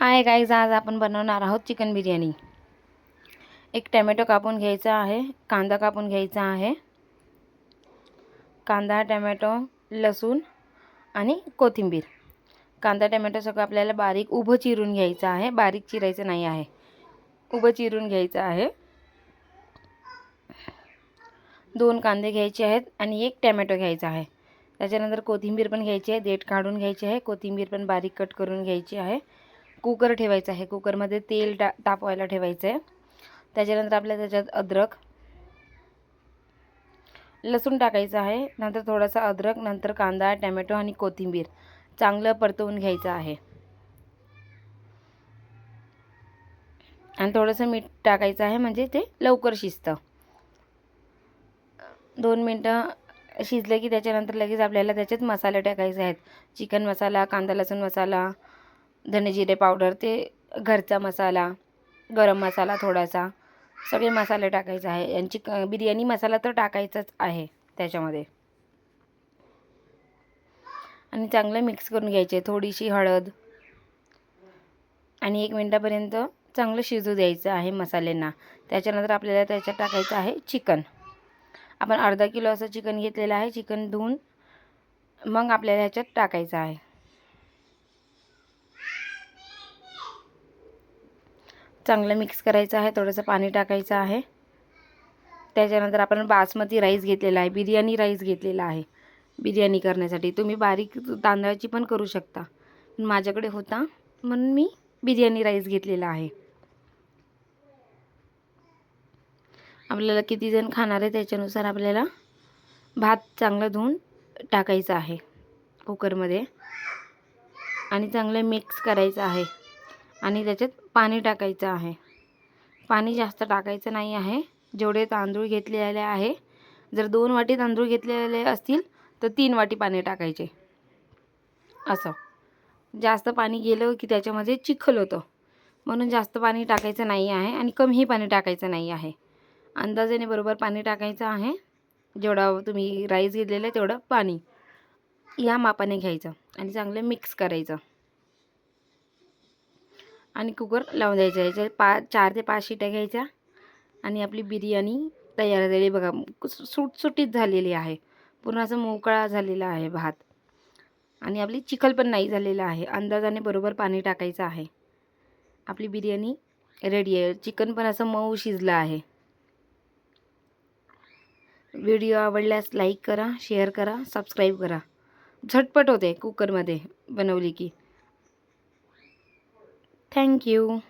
Hi guys आज आपण बनवणार आहोत चिकन बिर्याणी. एक टॅमॅटो कापून घ्यायचा आहे कांदा कापून घ्यायचा आहे कांदा टॅमॅटो लसूण आणि कोथिंबीर. कांदा टॅमॅटो सगळं आपल्याला बारीक उभं चिरून घ्यायचं आहे बारीक चिरायचं नाही आहे. उभं चिरून घ्यायचं आहे. दोन कांदे घ्यायचे आहेत आणि एक टमॅटो घ्यायचा आहे. त्याच्यानंतर कोथिंबीर पण घ्यायची आहे देठ काढून घ्यायची आहे कोथिंबीर पण बारीक कट करून घ्यायची आहे. कुकर ठेवायचं आहे. कुकरमध्ये तेल टा तापवायला ठेवायचं आहे त्याच्यानंतर आपल्या त्याच्यात अद्रक लसूण टाकायचं आहे. नंतर थोडासा अद्रक नंतर कांदा टमॅटो आणि कोथिंबीर. चांगलं परतवून घ्यायचं आहे. आणि थोडंसं मीठ टाकायचं आहे म्हणजे ते लवकर शिजतं. दोन मिनटं शिजलं की त्याच्यानंतर लगेच आपल्याला त्याच्यात मसाले टाकायचे आहेत. चिकन मसाला कांदा लसूण मसाला धने जिरे पावडर ते घरचा मसाला गरम मसाला थोडासा सगळे मसाले टाकायचे आहे. यांची क बिर्याणी मसाला तर टाकायचाच आहे त्याच्यामध्ये. आणि चांगलं मिक्स करून घ्यायचे थोडीशी हळद. आणि एक मिनटापर्यंत चांगलं शिजू द्यायचं आहे मसाल्यांना. त्याच्यानंतर आपल्याला त्याच्यात टाकायचं आहे चिकन आपण अर्धा किलो असं चिकन घेतलेलं आहे. चिकन धुवून मग आपल्याला ह्याच्यात टाकायचं आहे. चांगलं मिक्स करायचं आहे थोडंसं पाणी टाकायचं आहे. त्याच्यानंतर आपण बासमती राईस घेतलेला आहे बिर्याणी राईस घेतलेला आहे. बिर्याणी करण्यासाठी तुम्ही बारीक तांदळाची पण करू शकता. माझ्याकडे होता म्हणून मी बिर्याणी राईस घेतलेला आहे. आपल्याला किती जण खाणार आहे त्याच्यानुसार आपल्याला भात चांगलं धुवून टाकायचं आहे कुकरमध्ये आणि चांगलं मिक्स करायचं आहे. आणि त्याच्यात पाणी टाकायचं आहे. पाणी जास्त टाकायचं नाही आहे. जेवढे तांदूळ घेतलेले आहे जर दोन वाटी तांदूळ घेतलेले असतील तर तीन वाटी पाणी टाकायचे. असं. जास्त पाणी गेलं की त्याच्यामध्ये चिखल होतं. म्हणून जास्त पाणी टाकायचं नाही आहे आणि कमीही पाणी टाकायचं नाही आहे. अंदाजाने बरोबर पाणी टाकायचं आहे. जेवढा तुम्ही राईस घेतलेलं आहे तेवढं पाणी या मापाने घ्यायचं आणि चांगलं मिक्स करायचं. आणि कुकर लावून द्यायचा. याच्या पा चार ते पाच शिट्या घ्यायच्या. आणि आपली बिर्याणी तयार झाली बघा सुटसुटीत झालेली आहे. पूर्ण असं मोकळा झालेला आहे भात. आणि आपली चिखल पण नाही झालेला आहे. अंदाजाने बरोबर पाणी टाकायचं आहे. आपली बिर्याणी रेडी आहे. चिकन पण असं मऊ शिजलं आहे. व्हिडिओ आवडल्यास लाईक करा शेअर करा सबस्क्राईब करा. झटपट होते कुकरमध्ये बनवली की. Thank you.